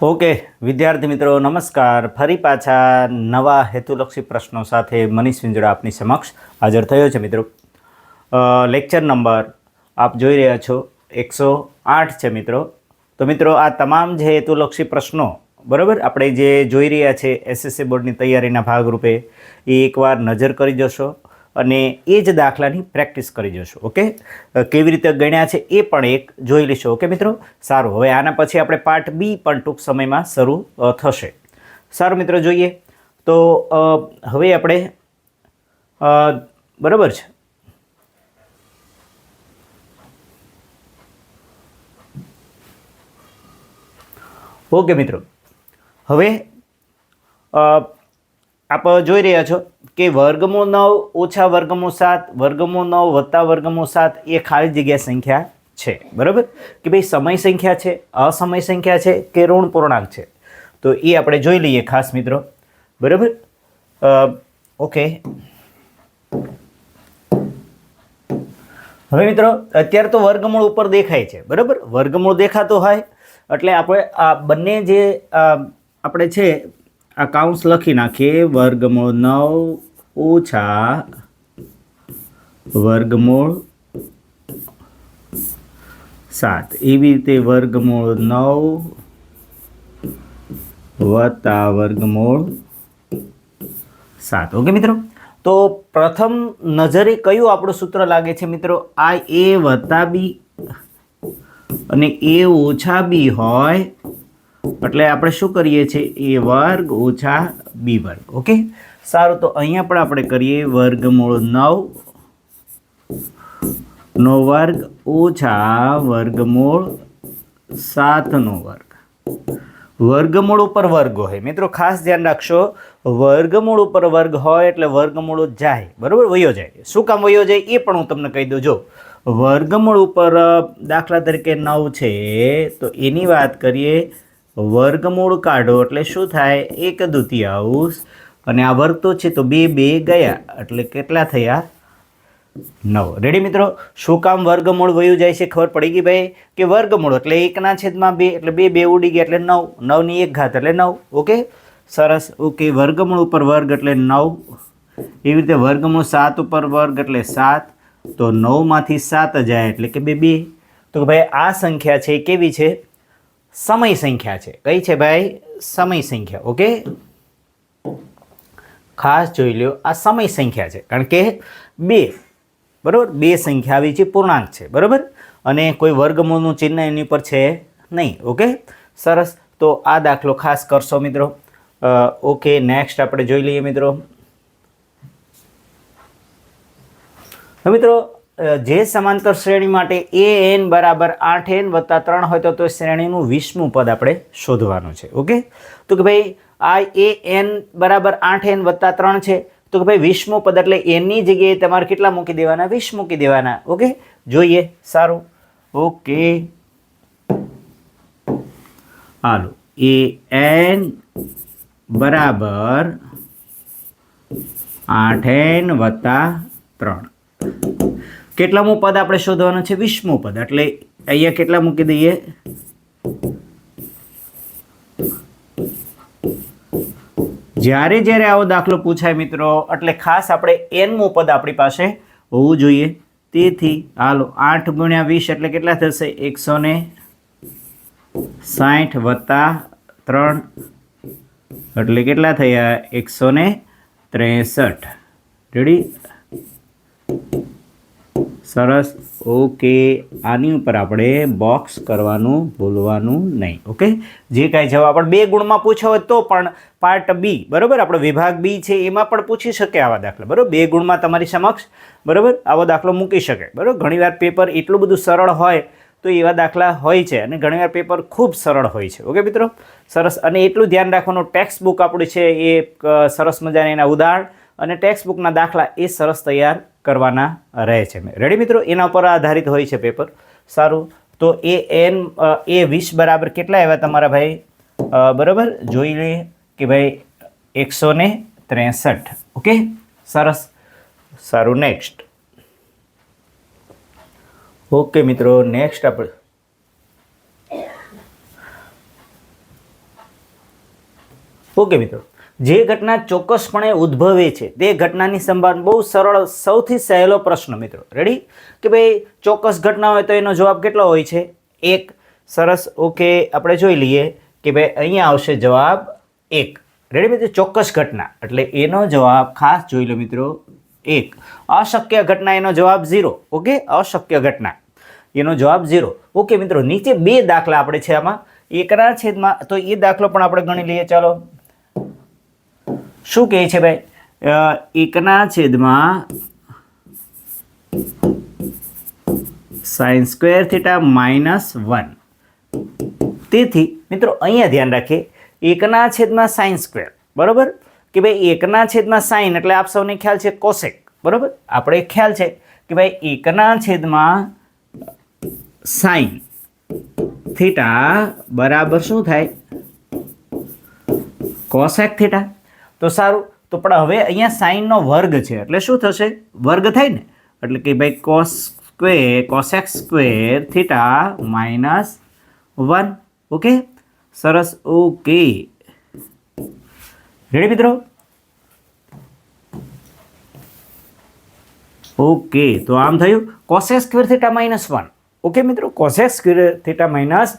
Okay, વિદ્યાર્થી મિત્રો, નમસ્કાર. ફરી પાછા નવા હેતુલક્ષી પ્રશ્નો સાથે મનીષ વિંજડા આપની સમક્ષ હાજર થયો છે, મિત્રો. લેક્ચર નંબર આપ જોઈ રહ્યા છો, એકસો આઠ છે, મિત્રો. તો મિત્રો, આ તમામ જે હેતુલક્ષી પ્રશ્નો, બરાબર? આપણે જે જોઈ રહ્યા છે એસએસસી બોર્ડની તૈયારીના ભાગરૂપે, એ એકવાર નજર કરી જશો. અને એ જ દાખલાની પ્રેક્ટિસ કરી જશો, ઓકે? કેવી રીતે ગણ્યા છે એ પણ એક જોઈ લેશો, ઓકે મિત્રો? સારું, હવે આના પછી આપણે પાર્ટ બી પણ ટૂંક સમયમાં શરૂ થશે. સારું મિત્રો, જોઈએ. તો હવે આપણે બરાબર છે? ઓકે મિત્રો. હવે આપ જોઈ રહ્યા છો કે વર્ગમૂળ નવ ઓછા વર્ગમૂળ સાત વર્ગમૂળ નવ વત્તા વર્ગમૂળ સાત એ ખાલી જગ્યા સંખ્યા છે. બરાબર? કે ભાઈ સમય સંખ્યા છે, અસમય સંખ્યા છે કે ઋણ પૂર્ણાંક છે? તો એ આપણે જોઈ લઈએ ખાસ મિત્રો. બરાબર? ઓકે. હવે મિત્રો, અત્યારે તો વર્ગમૂળ ઉપર દેખાય છે. બરાબર? વર્ગમૂળ દેખાતો હોય, એટલે આપણે આ બંને જે આપણે છે આ કાઉન્સ લખી નાખીએ. વર્ગમૂળ નવ ઓછા વર્ગમૂળ સાત. એવી રીતે વર્ગમૂળ નવ વત્તા વર્ગમૂળ સાત. ઓકે મિત્રો? તો પ્રથમ નજરે કયું આપણું સૂત્ર લાગે છે મિત્રો? આ એ વત્તા બી અને એ ઓછા બી હોય એટલે આપણે શું કરીએ છીએ? એ વર્ગ ઓછા બી વર્ગ, ઓકે? સારું, તો અહીંયા પણ આપણે કરીએ વર્ગમૂળ નવ. નો વર્ગ ઓછા વર્ગમૂળ સાતનો વર્ગ. વર્ગમૂળ ઉપર વર્ગ હોય. મિત્રો, ખાસ ધ્યાન રાખશો. વર્ગમૂળ ઉપર વર્ગ હોય એટલે વર્ગમૂળ જાય. બરાબર? વયો જાય. શું કામ વયો જાય? એ પણ હું તમને કહી દઉં. જો, વર્ગમૂળ ઉપર દાખલા તરીકે નવ છે, તો એની વાત કરીએ વર્ગમૂળ કાઢો એટલે શું થાય? એક દ્વિતીયાંશ અને આ વર્ગ તો છે તો બે બે ગયા. એટલે કેટલા થયા? નવ. રેડી મિત્રો? શું કામ વર્ગમૂળ વયું જાય છે ખબર પડી ગઈ ભાઈ? કે વર્ગમૂળ એટલે એકના છેદમાં બે, એટલે બે બે ઉડી ગયા એટલે નવ. નવની એક ઘાત એટલે નવ. ઓકે? સરસ. ઓકે, વર્ગમૂળ ઉપર વર્ગ એટલે નવ. એવી રીતે વર્ગમૂળ સાત ઉપર વર્ગ એટલે સાત. તો નવમાંથી સાત જાય એટલે કે બે બે. તો ભાઈ, આ સંખ્યા છે કેવી છે? સમય સંખ્યા છે. કઈ છે ભાઈ? સમય સંખ્યા. ઓકે? ખાસ જોઈ લ્યો, આ સમય સંખ્યા છે. કારણ કે બે, બરાબર? બે સંખ્યા આવી છે, પૂર્ણાંક છે, બરાબર? અને કોઈ વર્ગમૂળનું ચિહ્ન એની ઉપર છે નહીં, ઓકે? સરસ. તો આ દાખલો ખાસ કરશો મિત્રો. ઓકે, નેક્સ્ટ આપણે જોઈ લઈએ મિત્રો. મિત્રો જે સમાંતર શ્રેણી માટે એ એન બરાબર આઠ એન વત્તા ત્રણ હોય તો તો શ્રેણીનું વીસમું પદ આપણે શોધવાનું છે, ઓકે? તો કે ભાઈ, આ એ એન બરાબર આઠ એન વત્તા ત્રણ છે, તો કે ભાઈ વીસમું પદ એટલે એનની જગ્યાએ તમારે કેટલા મૂકી દેવાના? વીસ મૂકી દેવાના, ઓકે? જોઈએ, સારું. ઓકે. હાલો. એ એન બરાબર આઠ એન વત્તા ત્રણ. કેટલામું પદ આપણે શોધવાનું છે? વીસમું પદ. એટલે અહીંયા કેટલા મૂકી દઈએ? જ્યારે જ્યારે આવો દાખલો પૂછાય મિત્રો, એટલે ખાસ આપણે એનમું પદ આપણી પાસે હોવું જોઈએ. તેથી હાલો, આઠ ગુણ્યા વીસ એટલે કેટલા થશે? એકસો ને સાઠ વત્તા ત્રણ. એટલે કેટલા થયા? એકસો ને ત્રેસઠ. રેડી સરસ. ઓકે. આની ઉપર આપણે બોક્સ કરવાનું, ભૂલવાનું નહીં. ઓકે? જે કાંઈ જવાબ આપણે બે ગુણમાં પૂછ્યો તો પણ પાર્ટ બી બરાબર? આપણો વિભાગ બી છે, એમાં પણ પૂછી શકે આવા દાખલા, બરાબર? બે ગુણમાં તમારી સમક્ષ, બરાબર? આવો દાખલો મૂકી શકે, બરાબર? ઘણીવાર પેપર એટલું બધું સરળ હોય તો એવા દાખલા હોય છે અને ઘણીવાર પેપર ખૂબ સરળ હોય છે. ઓકે મિત્રો? સરસ. અને એટલું ધ્યાન રાખવાનું ટેક્સ્ટ બુક આપણું છે એ સરસ મજાના એના ઉદાહરણ અને ટેક્સ્ટ બુકના દાખલા એ સરસ તૈયાર કરવાના રહે છે. રેડી મિત્રો? એના ઉપર આધારિત હોય છે પેપર સારું. તો એ એન એ વીસ બરાબર કેટલા આવ્યા તમારા ભાઈ? બરાબર? જોઈ લઈએ કે ભાઈ એકસો ને ત્રેસઠ. ઓકે સરસ. સારું. નેક્સ્ટ ઓકે મિત્રો. નેક્સ્ટ આપણે ઓકે મિત્રો. જે ઘટના ચોક્કસપણે ઉદ્ભવે છે, તે ઘટનાની સંભાળ બહુ સરળ, સૌથી સહેલો પ્રશ્ન મિત્રો. રેડી કે ભાઈ, ચોક્કસ ઘટના હોય તો એનો જવાબ કેટલો હોય છે? એક, સરસ, ઓકે, આપણે જોઈ લઈએ કે ભાઈ, અહીંયા આવશે જવાબ એક. રેડી મિત્રો? ચોક્કસ ઘટના. એટલે એનો જવાબ ખાસ જોઈ લો મિત્રો. એક, અશક્ય ઘટના, એનો જવાબ ઝીરો. ઓકે? અશક્ય ઘટના. એનો જવાબ ઝીરો. ઓકે મિત્રો, નીચે બે દાખલા આપણે છે આમાં. એકના છેદમાં, તો એ દાખલો પણ આપણે ગણી લઈએ. ચાલો. શું કહે છે ભાઈ? એકના છેદમાં sine square theta minus one. તેથી મિત્રો અહીંયા ધ્યાન રાખીએ, એકના છેદમાં સાઇન સ્ક્વેર, બરાબર? કે ભાઈ એકના છેદમાં સાઇન એટલે આપ સૌને ખ્યાલ છે કોસેક, બરાબર? આપણે ખ્યાલ છે કે ભાઈ એકના છેદમાં સાઇન થીટા બરાબર શું થાય? Cosec theta. તો સારું. તો પણ હવે અહીંયા સાઇનનો વર્ગ છે. એટલે શું થશે? વર્ગ થાય ને? એટલે કે ભાઈ cos square cosec square theta minus one okay સરસ. ઓકે રેડી મિત્રો? ઓકે તો આમ થયું. Cosec square theta minus one okay મિત્રો? કોસેક સ્ક્વેર થીટા માઇનસ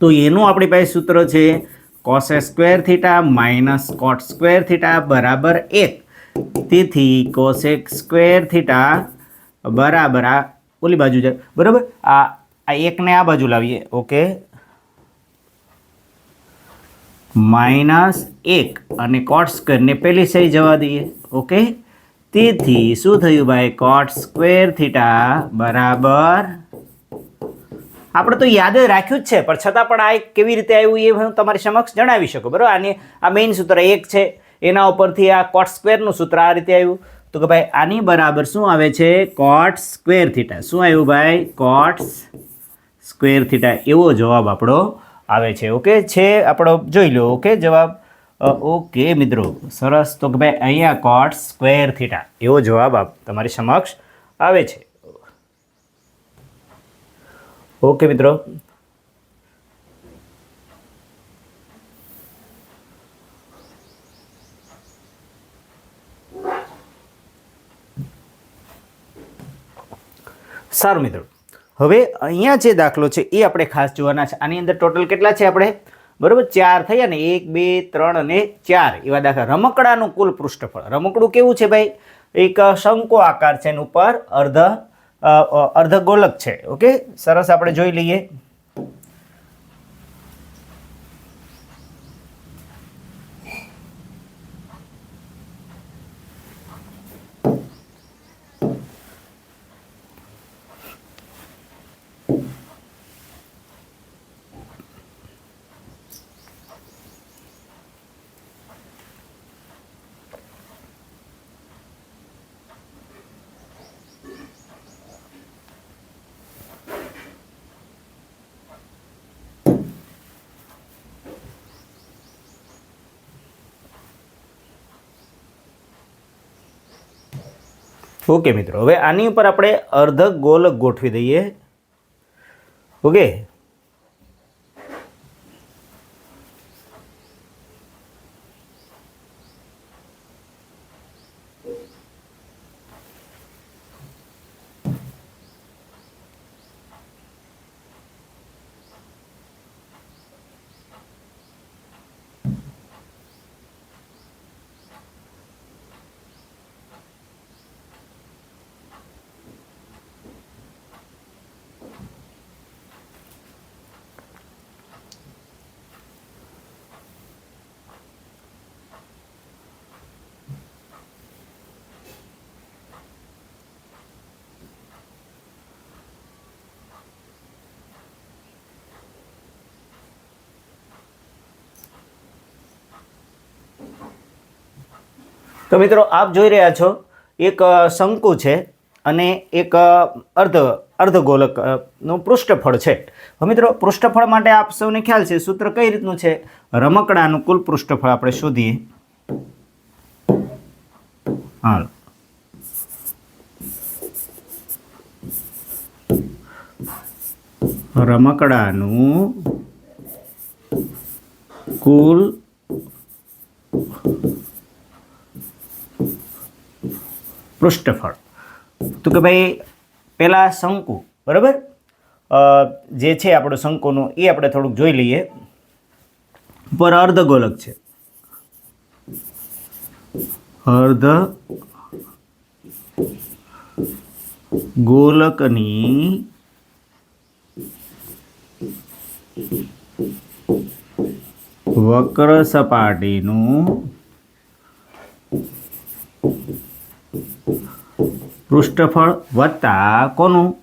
તો એનું આપણી પાસે સૂત્ર છે cosec square theta minus cot square theta બરાબર એક. તેથી કોસેક સ્ક્વેર થીટા બરાબર આ ઓલી બાજુ જાય બરાબર? આ આ એકને આ બાજુ લાવીએ. ઓકે? માઇનસ એક. અને કોટ સ્ક્વેરને પેલી સાઈડ જવા દઈએ. ઓકે? તેથી શું થયું ભાઈ? કોટ સ્ક્વેર થીટા બરાબર આપણે તો યાદ રાખ્યું જ છે, પણ છતાં પણ આ એક કેવી રીતે આવ્યું એ હું તમારી સમક્ષ જણાવી શકું, બરાબર? આની આ મેઇન સૂત્ર એક છે, એના ઉપરથી આ કોટ સ્ક્વેરનું સૂત્ર આ રીતે આવ્યું. તો કે ભાઈ, આની બરાબર શું આવે છે? કોટ સ્ક્વેર થીટા શું આવ્યું ભાઈ? કોટ સ્ક્વેર થીટા એવો જવાબ આપણો આવે છે, ઓકે? છે આપણો, જોઈ લો, ઓકે? જવાબ ઓકે, મિત્રો. સરસ. તો કે ભાઈ, અહીંયા કોટ સ્ક્વેર થીટા એવો જવાબ આપ તમારી સમક્ષ આવે છે. ઓકે, મિત્રો. સારું, મિત્રો. હવે અહીંયા જે દાખલો છે, એ આપણે ખાસ જોવાના છે. આની અંદર ટોટલ કેટલા છે આપણે? બરોબર, ચાર થયા ને એક, બે, ત્રણ અને ચાર. એવા દાખલા. રમકડાનું કુલ પૃષ્ઠફળ. રમકડું કેવું છે ભાઈ? એક શંકો આકાર છે એની ઉપર, અર્ધ અર્ધગોલક છે. ઓકે? સરસ આપણે જોઈ લઈએ. ઓકે મિત્રો. હવે આની ઉપર આપણે અર્ધ ગોલક ગોઠવી દઈએ. ઓકે તો મિત્રો, આપ જોઈ રહ્યા છો, એક શંકુ છે અને એક અર્ધ, અર્ધગોલકનું પૃષ્ઠફળ છે. હવે મિત્રો, પૃષ્ઠફળ માટે આપ સૌને ખ્યાલ છે, સૂત્ર કઈ રીતનું છે? રમકડાનું કુલ પૃષ્ઠફળ આપણે શોધીએ. હાલો. રમકડાનું કુલ પૃષ્ઠફળ. તો કે ભાઈ પહેલાં શંકુ, બરાબર? જે છે આપણું શંકુનું, એ આપણે થોડુંક જોઈ લઈએ. ઉપર અર્ધગોલક છે. અર્ધ ગોલકની વક્ર સપાટીનું પૃષ્ઠફળ વત્તા કોનું?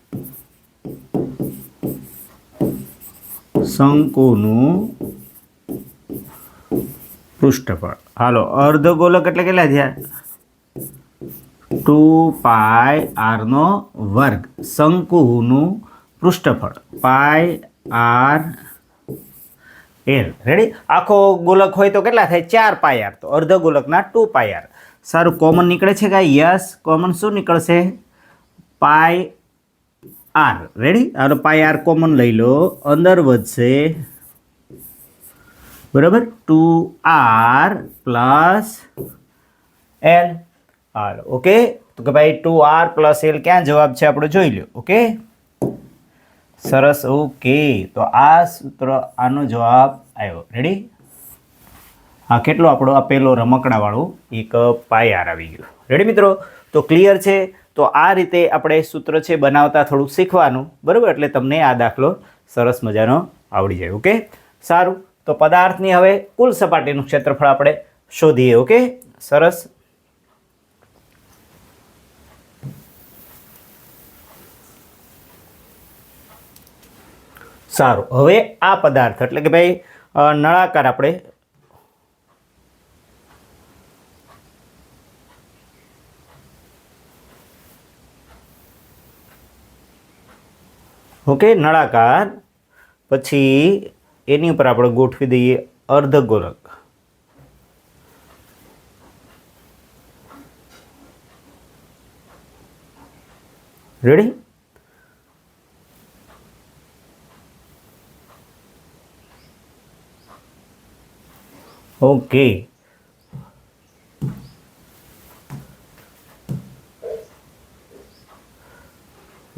શંકુનું પૃષ્ઠફળ. હાલો, અર્ધ ગોલક એટલે કેટલા થયા? ટુ પાય આરનો વર્ગ. શંકુનું પૃષ્ઠફળ. Pi R L. રેડી આખો ગોલક હોય તો કેટલા થાય? ચાર પાયાર તો અર્ધ ગોલકના ટુ પાયાર સારું કોમન નીકળે છે કે યસ કોમન શું નીકળશે? પાય આર રેડી આનો પાય આર કોમન લઈ લો. અંદર વધશે. બરાબર? Two R plus L R okay તો કે ભાઈ ટુ આર પ્લસ એલ ક્યાં જવાબ છે આપણે જોઈ લો ઓકે સરસ. ઓકે તો આ સૂત્ર આનો જવાબ આવ્યો. રેડી હા, કેટલો આપણો આ પહેલો રમકડાવાળું એક પાયાર આવી ગયો. રેડી મિત્રો? તો ક્લિયર છે? તો આ રીતે આપણે સૂત્ર છે બનાવતા થોડુંક શીખવાનું, બરાબર? એટલે તમને આ દાખલો સરસ મજાનો આવડી જાય ઓકે સારું. તો પદાર્થની હવે કુલ સપાટીનું ક્ષેત્રફળ આપણે શોધીએ ઓકે સરસ. સારું. હવે આ પદાર્થ, એટલે કે ભાઈ નળાકાર આપણે ઓકે નળાકાર. પછી એની ઉપર આપણે ગોઠવી દઈએ અર્ધગોરક રેડી ઓકે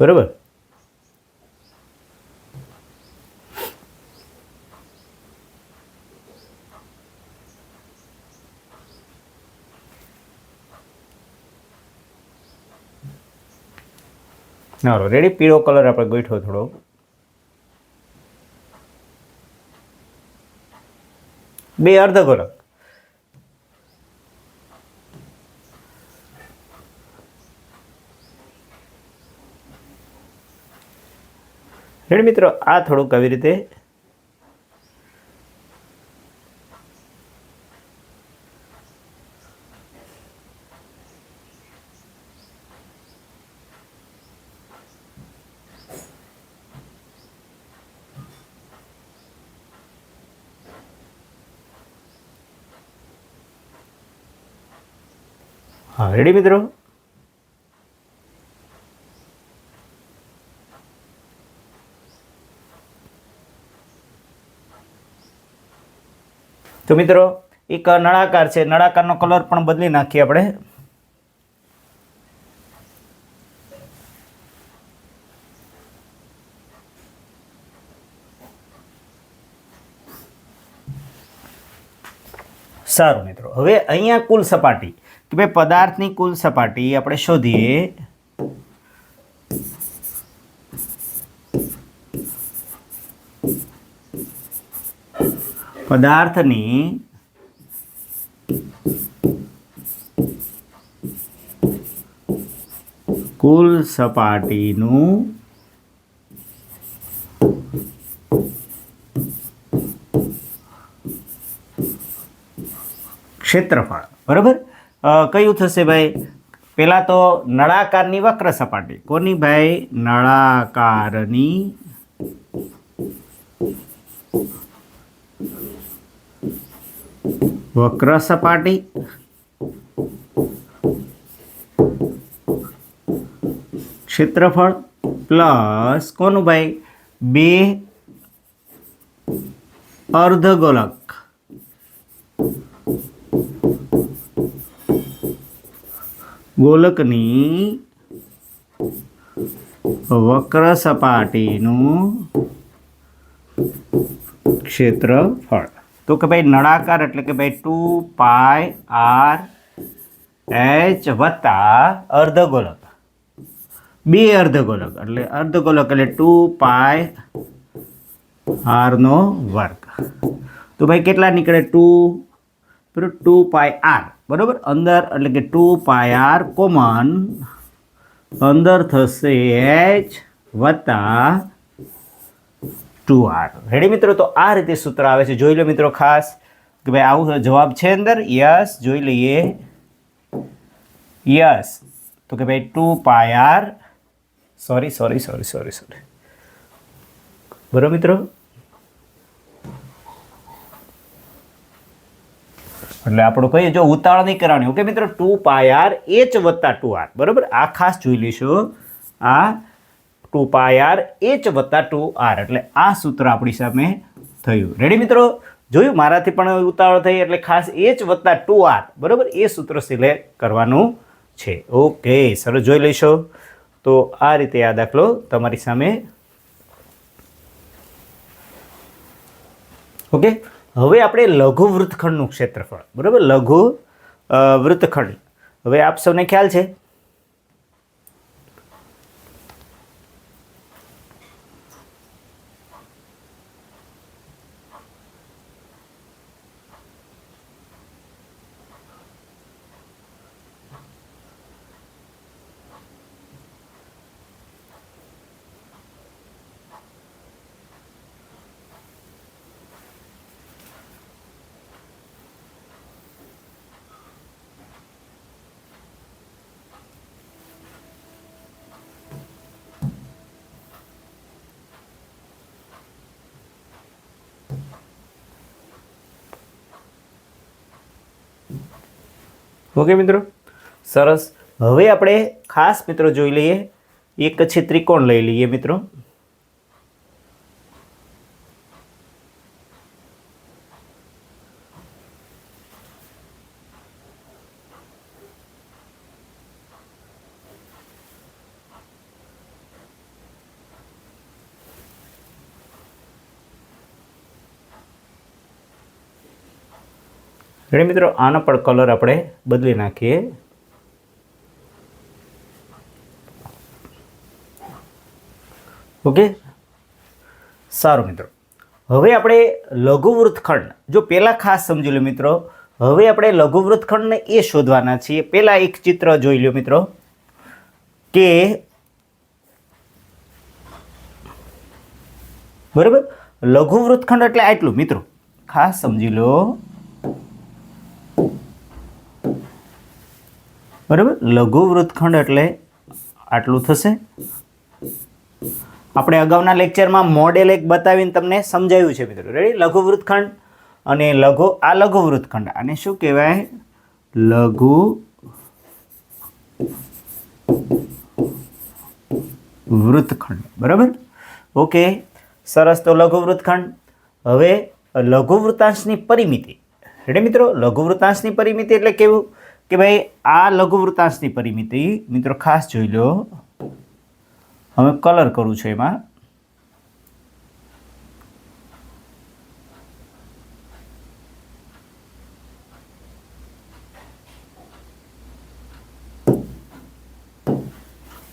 બરાબર? હાલો રેડી પીળો કલર આપણે ગોઠવો થોડો. બે અર્ધ અર્ધગોલક રેડી મિત્રો, આ થોડુંક આવી રીતે રેડી મિત્રો? તો મિત્રો, એક નળાકાર છે. નળાકારનો કલર પણ બદલી નાખીએ આપણે. સારું મિત્રો. હવે અહીંયા કુલ સપાટી. કે ભાઈ પદાર્થની કુલ સપાટી આપણે શોધીએ. પદાર્થની કુલ સપાટીનું ક્ષેત્રફળ. બરાબર? કયું થશે ભાઈ? પહેલાં તો નળાકારની વક્ર સપાટી. કોની ભાઈ? નળાકારની વક્ર સપાટી. ક્ષેત્રફળ પ્લસ કોનું ભાઈ? બે અર્ધગોલક. ગોલકની વક્ર સપાટીનું ક્ષેત્રફળ તો કે ભાઈ નળાકાર એટલે કે ભાઈ ટુ પાય આર એચ વત્તા અર્ધગોલક બે અર્ધગોલક એટલે અર્ધગોલક એટલે ટુ પાય આરનો વર્ગ તો ભાઈ કેટલા નીકળે ટુ બરાબર ટુ પાય આર. બરાબર? અંદર, એટલે કે ટુ પાય આર કોમન. અંદર થશે એચ વત્તા ટુ આર. રેડી મિત્રો? તો આ રીતે સૂત્ર આવે છે. જોઈ લો મિત્રો ખાસ. કે ભાઈ આવું જવાબ છે અંદર. યસ. જોઈ લઈએ. યસ. તો કે ભાઈ two pi R. Sorry sorry sorry sorry sorry બરોબર મિત્રો? એટલે આપણું કહીએ, જો ઉતાળ નહીં કરવાની ઓકે મિત્રો, ટુ પાય આર, એચ વત્તા ટુ આર. બરાબર? આ ખાસ જોઈ લઈશું. આ ટુ પાય આર, એચ વત્તા ટુ આર. એટલે આ સૂત્ર આપણી સામે થયું. રેડી મિત્રો? જોયું? મારાથી પણ ઉતાવળ થઈ, એટલે ખાસ એચ વત્તા ટુ આર. બરાબર? એ સૂત્ર સિલેક્ટ કરવાનું છે. ઓકે, સરસ. જોઈ લઈશો. તો આ રીતે આ દાખલો તમારી સામે. ઓકે? હવે આપણે લઘુ વૃત્તખંડનું ક્ષેત્રફળ બરાબર? લઘુ વૃત્તખંડ. હવે આપ સૌને ખ્યાલ છે? ઓકે મિત્રો? સરસ. હવે આપણે ખાસ મિત્રો જોઈ લઈએ. એક છે ત્રિકોણ લઈ લઈએ મિત્રો. રેડી મિત્રો, આનો પણ કલર આપણે બદલી નાખીએ. ઓકે સારું મિત્રો. હવે આપણે લઘુ વૃત્તખંડ જો પહેલાં ખાસ સમજી લો મિત્રો, હવે આપણે લઘુ વૃત્તખંડને એ શોધવાના છીએ. પહેલાં એક ચિત્ર જોઈ લો મિત્રો, કે બરાબર? લઘુ વૃત્તખંડ એટલે આટલું. મિત્રો, ખાસ સમજી લો. બરાબર? લઘુ વૃત્તખંડ એટલે આટલું થશે. આપણે અગાઉના લેક્ચરમાં મોડેલ એક બતાવીને તમને સમજાયું છે મિત્રો. રેડી લઘુ વૃત્તખંડ અને લઘુ, આ લઘુ વૃત્તખંડ. આને શું કહેવાય? લઘુ વૃત્તખંડ. બરાબર? ઓકે, સરસ તો લઘુ વૃત્તખંડ. હવે લઘુ વૃત્તાંશની પરિમિતિ. રેડી મિત્રો? લઘુ વૃત્તાંશની પરિમિતિ એટલે કેવું? કે ભાઈ આ લઘુ વૃત્તાંશની પરિમિતિ, મિત્રો ખાસ જોઈ લો. હવે કલર કરું છું એમાં.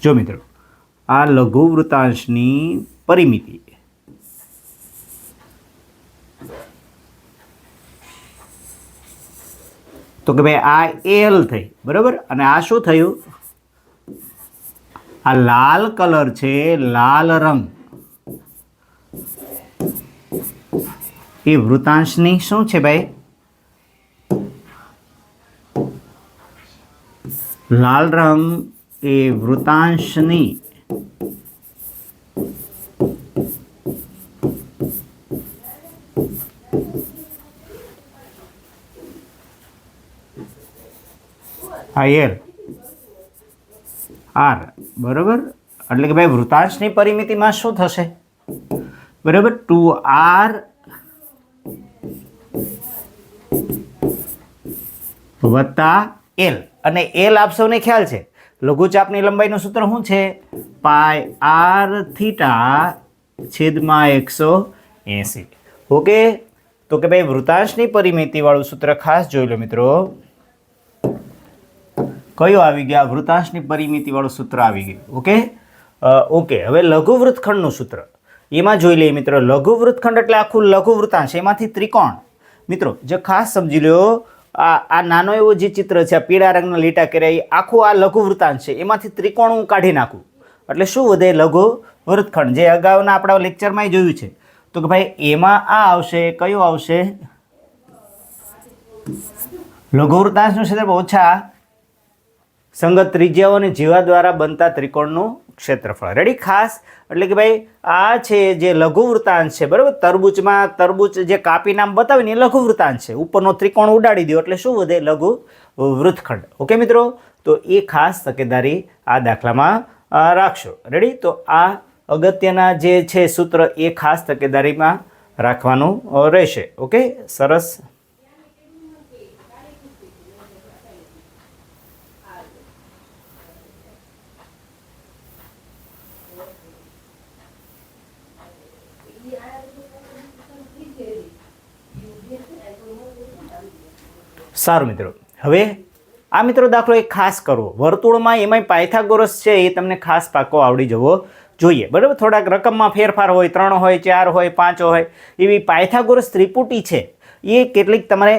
જો મિત્રો, આ લઘુ વૃત્તાંશની પરિમિતિ તો કે ભાઈ આ એલ થઈ, બરાબર? અને આ શું થયું? આ લાલ કલર છે, લાલ રંગ. એ વૃતાંશની શું છે ભાઈ? લાલ રંગ એ વૃતાંશની એલ આર. બરાબર? એટલે કે ભાઈ વૃતાંશની પરિમિતિમાં શું થશે? બરાબર? Two R. વત્તા એલ. અને એલ આપ સૌને ખ્યાલ છે? લઘુચાપની લંબાઈનું સૂત્ર શું છે? પાય આર થીટા છેદમાં એકસો એંસી. ઓકે? તો કે ભાઈ વૃતાંશની પરિમિતિવાળું સૂત્ર ખાસ જોઈ લો મિત્રો. કયો આવી ગયા? વૃતાંશની પરિમિતિવાળું સૂત્ર આવી ગયું. ઓકે? ઓકે. હવે લઘુ વૃત્તખંડનું સૂત્ર. એમાં જોઈ લઈએ મિત્રો લઘુ વૃત્તખંડ એટલે આખું લઘુ વૃતાંશ એમાંથી ત્રિકોણ. મિત્રો, જે ખાસ સમજી લો આ આ નાનો એવો જે ચિત્ર છે, આ પીળા રંગના લીટા કર્યા એ આખું આ લઘુ વૃતાંશ છે. એમાંથી ત્રિકોણ હું કાઢી નાખું. એટલે શું વધે? લઘુ વૃત્તખંડ જે અગાઉના આપણા લેક્ચરમાં જોયું છે. તો કે ભાઈ, એમાં આ આવશે, કયો આવશે? લઘુ વૃતાંશનું ક્ષેત્ર ઓછા સંગત ત્રિજ્યાઓ અને જીવા દ્વારા બનતા ત્રિકોણનું ક્ષેત્રફળ. રેડી ખાસ? એટલે કે ભાઈ, આ છે જે લઘુ વૃતાંશ છે, બરાબર? તરબૂચમાં તરબૂચ જે કાપી નામ બતાવે ને એ લઘુ વૃતાંશ છે. ઉપરનો ત્રિકોણ ઉડાડી દો એટલે શું વધે? લઘુ વૃત્તખંડ ઓકે મિત્રો? તો એ ખાસ તકેદારી આ દાખલામાં રાખશો. રેડી તો આ અગત્યના જે છે સૂત્ર એ ખાસ તકેદારીમાં રાખવાનું રહેશે. ઓકે સરસ. સારું મિત્રો. હવે આ મિત્રો દાખલો એક ખાસ કરવો. વર્તુળમાં એમાંય પાયથાગોરસ છે એ તમને ખાસ પાકો આવડી જવો જોઈએ. બરાબર? થોડાક રકમમાં ફેરફાર હોય, ત્રણ હોય, ચાર હોય, પાંચ હોય, એવી પાયથાગોરસ ત્રિપુટી છે. એ કેટલીક તમારે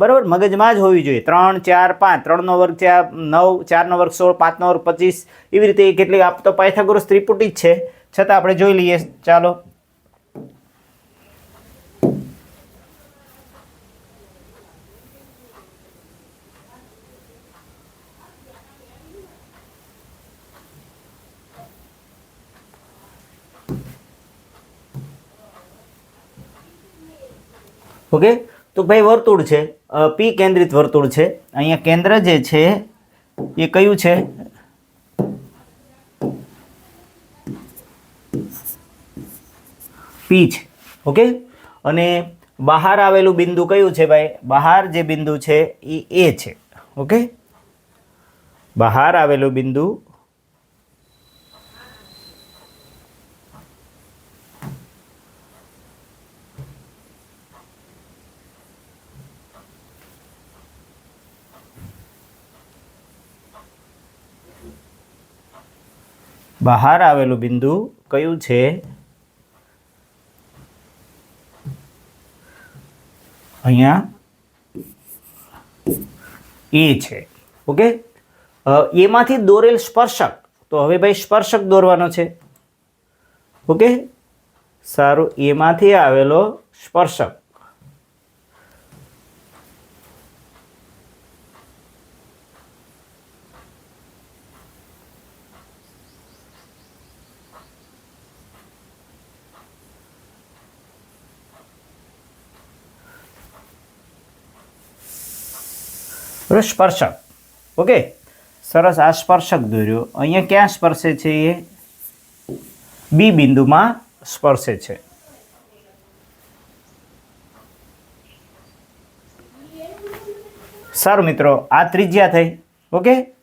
બરાબર? મગજમાં જ હોવી જોઈએ. ત્રણ, ચાર, પાંચ. ત્રણનો વર્ગ ચાર નવ, ચારનો વર્ગ સોળ, પાંચનો વર્ગ પચીસ. એવી રીતે કેટલીક આપ તો પાયથાગોરસ ત્રિપુટી જ છે. છતાં આપણે જોઈ લઈએ. ચાલો. ઓકે? તો ભાઈ વર્તુળ છે. પી કેન્દ્રિત વર્તુળ છે. અહીંયા કેન્દ્ર જે છે, એ કયું છે? પી છે. ઓકે? અને બહાર આવેલું બિંદુ કયું છે ભાઈ? બહાર જે બિંદુ છે, એ એ છે. ઓકે? બહાર આવેલું બિંદુ બહાર આવેલું બિંદુ કયું છે? અહીંયા એ છે. ઓકે? એમાંથી દોરેલ સ્પર્શક. તો હવે ભાઈ સ્પર્શક દોરવાનો છે. ઓકે? સારું, એમાંથી આવેલો સ્પર્શક. સ્પર્શક ઓકે સરસ આ સ્પર્શક દોર્યો અહીંયા ક્યાં સ્પર્શે છે એ બી બિંદુમાં સ્પર્શે છે સારું મિત્રો આ ત્રિજ્યા થઈ ઓકે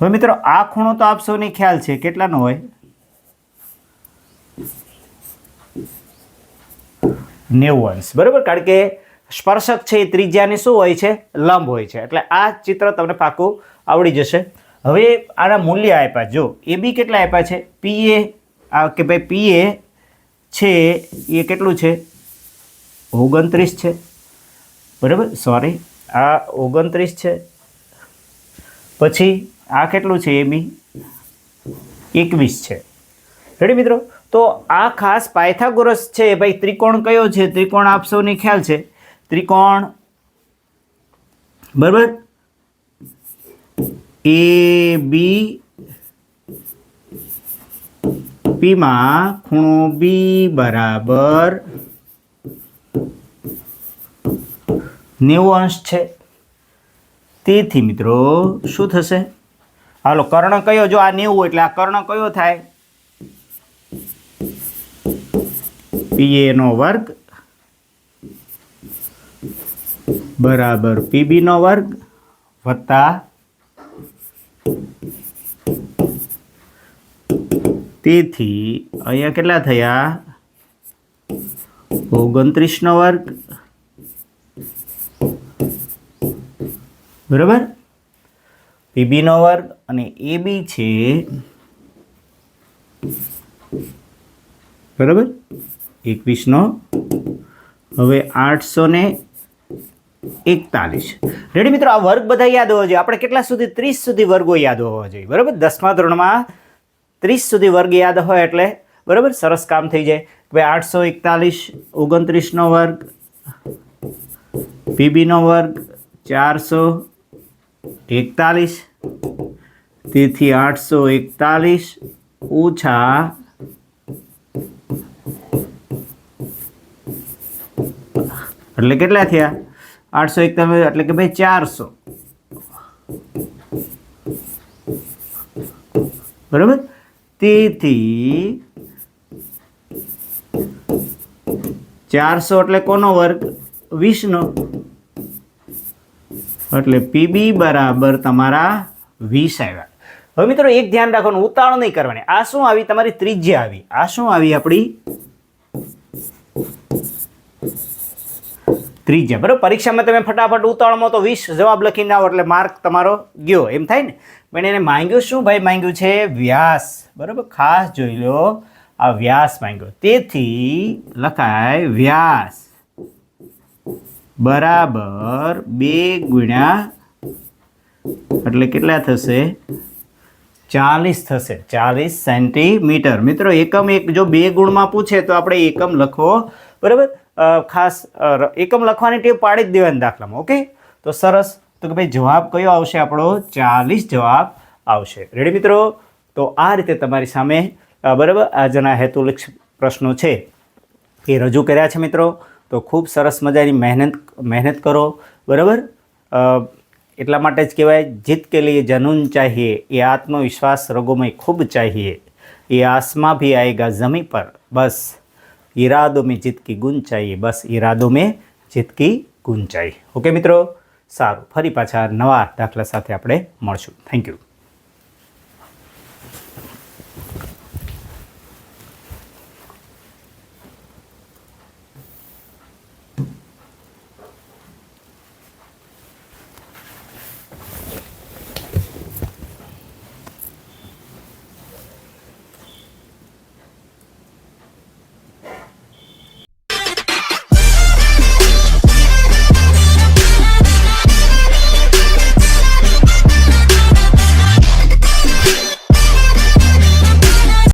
હવે મિત્રો, આ ખૂણો તો આપ સૌને ખ્યાલ છે. કેટલાનો હોય? નેવું અંશ બરાબર? કારણ કે સ્પર્શક છે એ ત્રિજ્યાની શું હોય છે? લંબ હોય છે. એટલે આ ચિત્ર તમને પાકું આવડી જશે. હવે આના મૂલ્ય આપ્યા. જો, એ બી કેટલા આપ્યા છે? પી એ, આ કે ભાઈ પી એ છે એ કેટલું છે? ઓગણત્રીસ છે. બરાબર? સોરી આ ઓગણત્રીસ છે. પછી આ કેટલું છે એ બી? એકવીસ છે. રેડી મિત્રો? તો આ ખાસ પાયથાગોરસ છે ભાઈ ત્રિકોણ કયો છે? ત્રિકોણ આપ સૌને ખ્યાલ છે? ત્રિકોણ બરાબર? એ બી પીમાં ખૂણો બી બરાબર નેવું અંશ છે. તેથી મિત્રો, શું થશે? હાલો, કર્ણ કયો? જો આ નેવું એટલે આ કર્ણ કયો થાય? પીએનો વર્ગ બરાબર પીબીનો વર્ગ વત્તા તેથી અહીંયા કેટલા થયા? ઓગણત્રીસનો વર્ગ બરાબર? પીબીનો વર્ગ અને એ બી છે. બરાબર? એકવીસનો. હવે આઠસો ને એકતાલીસ. રેડી મિત્રો? આ વર્ગ બધા યાદ હોવા જોઈએ. આપણે કેટલા સુધી? ત્રીસ સુધી વર્ગો યાદ હોવા જોઈએ. બરાબર? દસમા ધોરણમાં ત્રીસ સુધી વર્ગ યાદ હોય એટલે બરાબર? સરસ કામ થઈ જાય. ભાઈ આઠસો એકતાલીસ, ઓગણત્રીસનો વર્ગ, પીબીનો વર્ગ, ચારસો એકતાલીસ, તેથી આઠસો એકતાલીસ ઓછા એટલે કેટલા થયા? આઠસો એકતાલીસ એટલે કે ભાઈ ચારસો. બરાબર? તેથી ચારસો એટલે કોનો વર્ગ? વીસનો. એટલે પીબી બરાબર તમારા વીસ આવ્યા. હવે મિત્રો એક ધ્યાન રાખવાનું, ઉતાવળ નહીં કરવાની. આ શું આવી? તમારી ત્રિજ્યા આવી. આ શું આવી આપણી ત્રિજ્યા બરાબર? પરીક્ષામાં તમે ફટાફટ ઉતાવળમાં તો વીસ જવાબ લખીને આવો એટલે માર્ક તમારો ગયો. એમ થાય ને? પણ એને માંગ્યું શું ભાઈ? માંગ્યું છે વ્યાસ. બરાબર? ખાસ જોઈ લો. આ વ્યાસ માંગ્યો. તેથી લખાય વ્યાસ. બરાબર બે ગુણ્યા, એટલે કેટલા થશે? ચાલીસ થશે. ચાલીસ સેન્ટીમીટર. મિત્રો, એકમ એક જો બે ગુણમાં પૂછે તો આપણે એકમ લખવો બરાબર? ખાસ એકમ લખવાની ટેવ પાડી જ દેવાની દાખલામાં, ઓકે? તો સરસ. તો કે ભાઈ, જવાબ કયો આવશે આપણો? ચાલીસ જવાબ આવશે. રેડી મિત્રો? તો આ રીતે તમારી સામે બરાબર આજના હેતુલક્ષ પ્રશ્નો છે એ રજૂ કર્યા છે મિત્રો. તો ખૂબ સરસ મજાની મહેનત મહેનત કરો, બરાબર? એટલા માટે જ કહેવાય, જીત કે લીએ જનૂન ચાહીએ, એ આત્મવિશ્વાસ રગોમાં ખૂબ ચાહીએ. એ આસમાં ભી આએગા જમી પર. બસ. ઈરાદો મેં જિતકી ગુંજ ચાહીએ બસ ઈરાદો મેં જિતકી ગુંજ ચાહીએ ઓકે મિત્રો, સારું. ફરી પાછા નવા દાખલા સાથે આપણે મળશું. Thank you